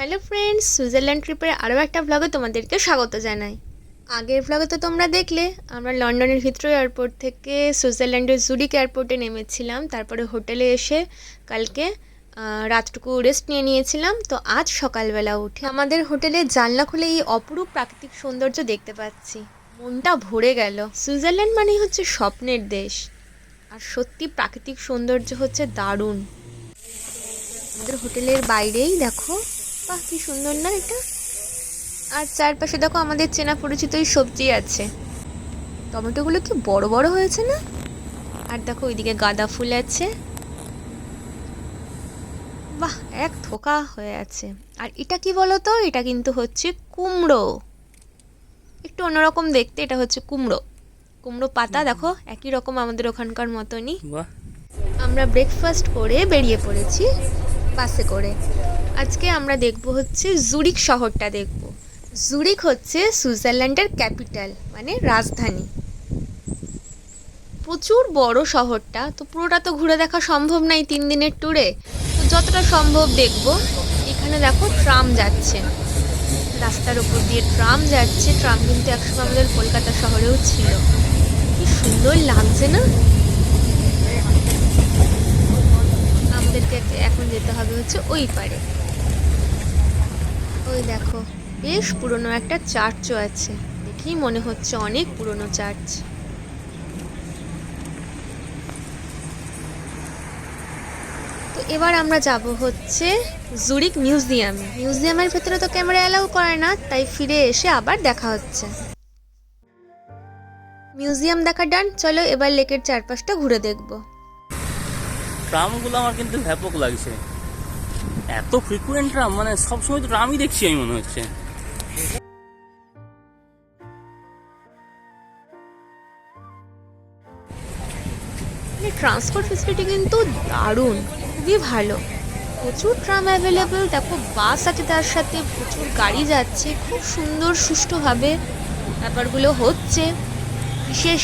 Hello friends, Switzerland ট্রিপের আরও একটা ব্লগে তোমাদেরকে স্বাগত জানাই। আগের ব্লগে তো তোমরা দেখলে, আমরা লন্ডনের হিথ্রো এয়ারপোর্ট থেকে সুইজারল্যান্ডের জুরিক এয়ারপোর্টে নেমেছিলাম। তারপরে হোটেলে এসে কালকে রাতটুকু রেস্ট নিয়ে নিয়েছিলাম। তো আজ সকালবেলা উঠে আমাদের হোটেলে জানলা খুলে এই অপরূপ প্রাকৃতিক সৌন্দর্য দেখতে পাচ্ছি। মনটা ভরে গেল। সুইজারল্যান্ড মানেই হচ্ছে স্বপ্নের দেশ। আর সত্যি প্রাকৃতিক সৌন্দর্য হচ্ছে দারুণ। আমাদের হোটেলের বাইরেই দেখো বাহ কি সুন্দর না এটা? আর চারপাশে দেখো আমাদের চেনা পরিচিত ওই সবজি আছে। টমেটোগুলো কি বড় বড় হয়েছে না? আর দেখো ওইদিকে গাঁদা ফুল আছে। বাহ এক থোকা হয়ে আছে। আর এটা কি বলো তো এটা কিন্তু হচ্ছে কুমড়ো। একটু অন্যরকম দেখতে এটা হচ্ছে কুমড়ো। কুমড়ো পাতা দেখো একই রকম আমাদের ওখানকার মতনই। আমরা ব্রেকফাস্ট করে বেরিয়ে পড়েছি বাসে করে। আজকে আমরা দেখব হচ্ছে জুরিক শহরটা দেখব। জুরিক হচ্ছে সুইজারল্যান্ডের ক্যাপিটাল মানে রাজধানী। প্রচুর বড় শহরটা, তো পুরোটা তো ঘুরে দেখা সম্ভব নাই তিন দিনের ট্যুরে। তো যতটা সম্ভব দেখব, এখানে দেখো ট্রাম যাচ্ছে। রাস্তার উপর দিয়ে ট্রাম যাচ্ছে, ট্রাম কিন্তু একসময় আমাদের কলকাতা শহরেও ছিল। কি সুন্দর লাগছে না? আমাদেরকে এখন যেতে হবে হচ্ছে ওই পারে। ওই দেখো, বেশ পুরনো একটা চার্চও আছে। দেখেই মনে হচ্ছে অনেক পুরনো চার্চ তো এবার আমরা যাব হচ্ছে জুরিক মিউজিয়ামে মিউজিয়ামের ভেতরে তো ক্যামেরা অ্যালাউ করে না, তাই ফিরে এসে আবার দেখা হচ্ছে। মিউজিয়াম দেখা ডান চলো এবার লেকের চারপাশটা ঘুরে দেখব। ট্রামগুলো আমার কিন্তু ব্যাপক লাগছে। এত ফ্রিকুয়েন্ট ট্রাম মানে সবসময় তো ট্রামই দেখছি আমি মনে হচ্ছে। মানে ট্রান্সপোর্ট ফেসিলিটি কিন্তু দারুণ, খুবই ভালো। প্রচুর ট্রাম অ্যাভেলেবেল দেখো বাস আছে তার সাথে, প্রচুর গাড়ি যাচ্ছে, খুব সুন্দর সুষ্ঠুভাবে ব্যাপারগুলো হচ্ছে। বিশেষ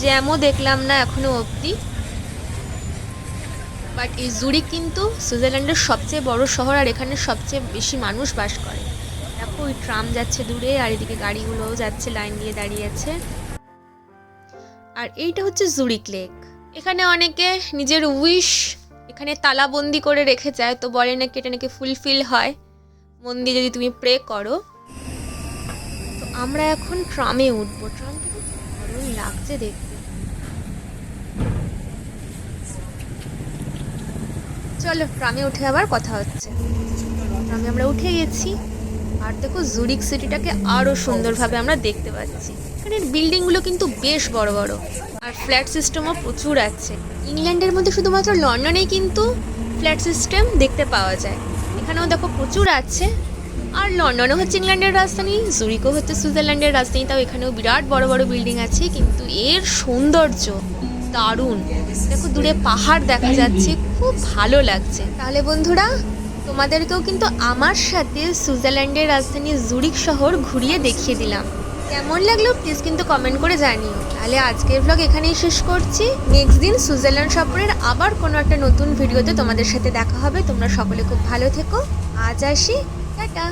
জ্যামও দেখলাম না এখনও অবধি। বাট এই জুরিক কিন্তু সুইজারল্যান্ডের সবচেয়ে বড় শহর আর এখানে সবচেয়ে বেশি মানুষ বাস করে। দেখো, ওই ট্রাম যাচ্ছে দূরে আর এদিকে গাড়িগুলোও যাচ্ছে, লাইন দিয়ে দাঁড়িয়ে আছে। আর এইটা হচ্ছে জুরিক লেক। এখানে অনেকে নিজের উইশ এখানে তালাবন্দি করে রেখে যায়, তো বলে নাকি এটা নাকি ফুলফিল হয়। মন যদি তুমি প্রে করো। তো আমরা এখন ট্রামে উঠবো। খুব দারুণ লাগছে দেখতে। চলো ট্রামে উঠে আবার কথা হচ্ছে। ট্রামে আমরা উঠে গেছি, আর দেখো জুরিক সিটিটাকে আরও সুন্দরভাবে আমরা দেখতে পাচ্ছি। এখানের বিল্ডিংগুলো কিন্তু বেশ বড় বড়, আর ফ্ল্যাট সিস্টেমও প্রচুর আছে। ইংল্যান্ডের মধ্যে শুধুমাত্র লন্ডনেই কিন্তু ফ্ল্যাট সিস্টেম দেখতে পাওয়া যায়। এখানেও দেখো প্রচুর আছে, আর লন্ডনও হচ্ছে ইংল্যান্ডের রাজধানী জুরিকও হচ্ছে সুইজারল্যান্ডের রাজধানী, তাও এখানেও বিরাট বড় বড় বিল্ডিং আছে, কিন্তু এর সৌন্দর্য দারুণ। দেখো, দূরে পাহাড় দেখা যাচ্ছে, খুব ভালো লাগছে। তাহলে বন্ধুরা, তোমাদেরকেও কিন্তু আমার সাথে সুইজারল্যান্ডের রাজধানী জুরিক শহর ঘুরিয়ে দেখিয়ে দিলাম। কেমন লাগল? প্লিজ কিন্তু কমেন্ট করে জানিও। তাহলে আজকের ব্লগ এখানেই শেষ করছি। নেক্সট দিন সুইজারল্যান্ড সফরের আবার কোনো একটা নতুন ভিডিওতে তোমাদের সাথে দেখা হবে। তোমরা সকলে খুব ভালো থেকো। আজ আসি। টাটা!